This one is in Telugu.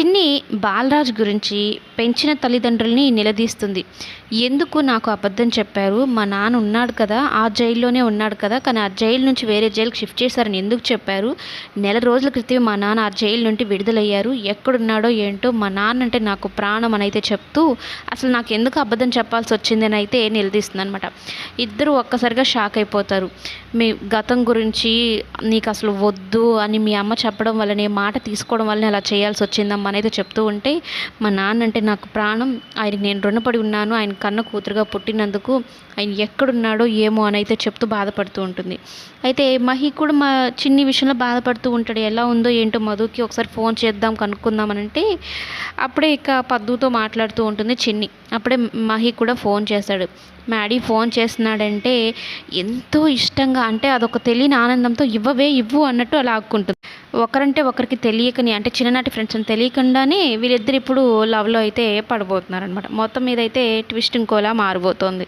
చిన్ని బాలరాజ్ గురించి పెంచిన తల్లిదండ్రుల్ని నిలదీస్తుంది. ఎందుకు నాకు అబద్ధం చెప్పారు? మా నాన్న ఉన్నాడు కదా ఆ జైల్లోనే ఉన్నాడు కదా కానీ ఆ జైలు నుంచి వేరే జైలుకి షిఫ్ట్ చేశారని ఎందుకు చెప్పారు? నెల రోజుల క్రితం మా నాన్న ఆ జైలు నుండి విడుదలయ్యారు. ఎక్కడున్నాడో ఏంటో మా నాన్న అంటే నాకు ప్రాణం అని అయితే చెప్తూ అసలు నాకు ఎందుకు అబద్ధం చెప్పాల్సి వచ్చిందని అయితే నిలదీస్తుంది అనమాట ఇద్దరు ఒక్కసారిగా షాక్ అయిపోతారు. మీ గతం గురించి నీకు అసలు వద్దు అని మీ అమ్మ చెప్పడం వల్ల నీ మాట తీసుకోవడం వల్ల అలా చేయాల్సి వచ్చిందమ్మా అనేది చెప్తూ ఉంటే మా నాన్న అంటే నాకు ప్రాణం. ఆయనకి నేను రుణపడి ఉన్నాను. ఆయన కన్న కూతురుగా పుట్టినందుకు ఆయన ఎక్కడున్నాడో ఏమో అని అయితే చెప్తూ బాధపడుతూ ఉంటుంది. అయితే మహి కూడా మా చిన్ని విషయంలో బాధపడుతూ ఉంటాడు. ఎలా ఉందో ఏంటో మధుకి ఒకసారి ఫోన్ చేద్దాం కనుక్కుందాం అని అంటే అప్పుడే ఇక పద్దుతో మాట్లాడుతూ ఉంటుంది చిన్ని. అప్పుడే మహి కూడా ఫోన్ చేశాడు మ్యాడీ ఫోన్ చేస్తున్నాడంటే ఎంతో ఇష్టంగా అంటే అదొక తెలియని ఆనందంతో ఇవ్వవే ఇవ్వు అన్నట్టు అలా ఆక్కుంటుంది ఒకరంటే ఒకరికి తెలియకని అంటే చిన్ననాటి ఫ్రెండ్స్ అని తెలియకుండానే వీళ్ళిద్దరు ఇప్పుడు లవ్లో అయితే పడబోతున్నారనమాట మొత్తం మీద అయితే ట్విస్ట్ ఇంకోలా మారిపోతుంది